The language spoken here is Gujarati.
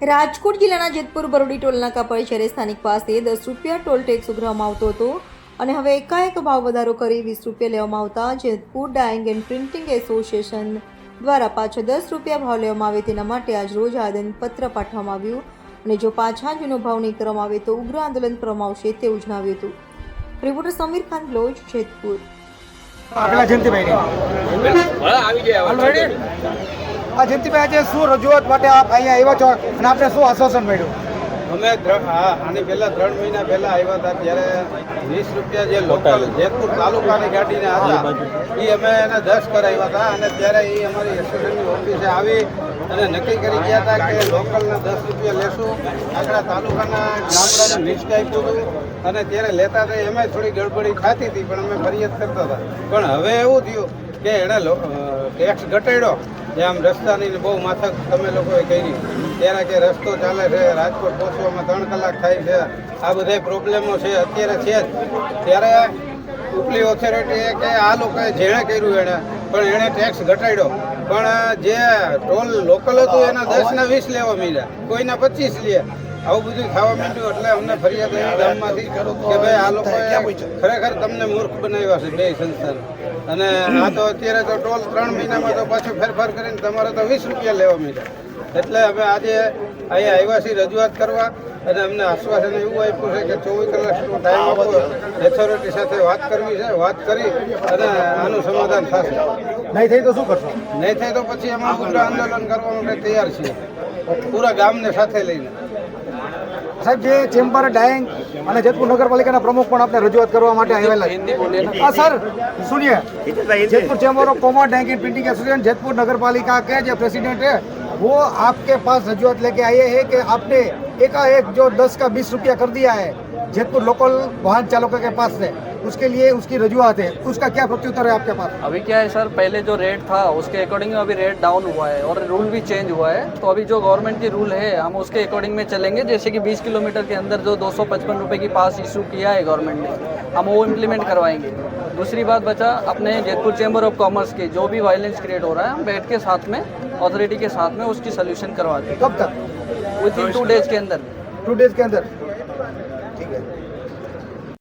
રાજકોટ જિલ્લાના જેતપુર બરોડી ટોલનાકા પર સ્થાનિક પાસે દસ રૂપિયા ટોલ ટેક્સ ઉઘરાવવામાં આવતો હતો અને હવે એકાએક ભાવ વધારો કરી વીસ રૂપિયા લેવામાં આવતા Jetpur dyeing and printing association દ્વારા પાછા દસ રૂપિયા ભાવ લેવામાં આવે તેના માટે આજ રોજ આવેદનપત્ર પાઠવવામાં આવ્યું અને જો પાછા જૂનો ભાવ નહીં કરવામાં આવે તો ઉગ્ર આંદોલન કરવામાં આવશે તેવું જણાવ્યું હતું. રિપોર્ટર સમીર ખાન બ્લોજ જેતપુર. આગલા જયંતિભાઈ ઓલરેડી આ જયંતિભાઈ આજે શું રજૂઆત માટે આપ અહીંયા આવ્યા છો અને આપણે શું આશ્વાસન મળ્યું? અમે હા, આની પહેલા ત્રણ મહિના પહેલા આવ્યા હતા ત્યારે વીસ રૂપિયા જે લોકલ જેતપુર તાલુકાની ગાડીને હતા, એ અમે એને દસ કરાવ્યા હતા અને ત્યારે એ અમારી એસોસિએશનની ઓફિસે આવી અને નક્કી કરી ગયા હતા કે લોકલના દસ રૂપિયા લેશું. આપણા તાલુકાના ગામડાને લિસ્ટ આપ્યું હતું અને ત્યારે લેતા હતા એમાં થોડી ગડબડી થતી હતી, પણ અમે ફરિયાદ કરતા હતા. પણ હવે એવું થયું કે એણે ટેક્સ ઘટાડ્યો જે આમ રસ્તાની બહુ માથક તમે લોકોએ કરી. ત્યારે કે રસ્તો ચાલે છે રાજકોટ પહોંચવામાં ત્રણ કલાક થાય છે. આ બધા પ્રોબ્લેમો છે અત્યારે છે જ. ત્યારે ઉપલી ઓથોરિટીએ કે આ લોકોએ જેણે કર્યું એણે પણ એણે ટેક્સ ઘટાડ્યો. પણ જે ટોલ લોકલ હતું એના દસ ના વીસ લેવા માંડ્યા. કોઈના પચીસ લે. આવું બધું ખાવા માંડ્યું એટલે અમને ફરિયાદ ગામમાંથી કે ભાઈ આ લોકોએ ખરેખર તમને મૂર્ખ બનાવ્યા છે બે સંસ્થાને. અને આ તો અત્યારે તો ટોલ ત્રણ મહિનામાં તો પાછું ફેરફાર કરીને તમારે તો વીસ રૂપિયા લેવા માંડ્યા. એટલે અમે આજે અહીંયા આવ્યા છીએ રજૂઆત કરવા અને અમને આશ્વાસન એવું આપ્યું છે કે ચોવીસ કલાકનો ટાઈમ આપો. એથોરિટી સાથે વાત કરવી છે વાત કરી અને આનું સમાધાન થશે. નહીં થઈ તો શું કરશો? નહીં થાય તો પછી અમે પૂરા આંદોલન કરવા માટે તૈયાર છીએ. પૂરા ગામને સાથે લઈને. जेतपुर नगरपालिका ना प्रमुख पण Jetpur chamber of commerce dyeing printing association Jetpur नगरपालिका के जे प्रेसिडेंट है वो आपके पास रजूआत लेके आए है कि आपने एक जो 10 का 20 रुपया कर दिया है जेतपुर लोकल वाहन चालकों के पास से। उसके लिए उसकी रजूआत है। उसका क्या प्रत्युत्तर है आपके पास? अभी क्या है सर पहले जो रेट था उसके अकॉर्डिंग अभी रेट डाउन हुआ है और रूल भी चेंज हुआ है। तो अभी जो गवर्नमेंट की रूल है हम उसके अकॉर्डिंग में चलेंगे। जैसे कि 20 किलोमीटर के अंदर जो दो सौ की पास इशू किया है गवर्नमेंट ने हम वो इम्प्लीमेंट करवाएँगे। दूसरी बात बचा अपने जयपुर चैम्बर ऑफ़ कॉमर्स के जो भी वायलेंस क्रिएट हो रहा है हम बैठ के साथ में अथॉरिटी के साथ में उसकी सोल्यूशन करवाते हैं कब तक? विद इन टू डेज़ के अंदर। टू डेज़ के अंदर।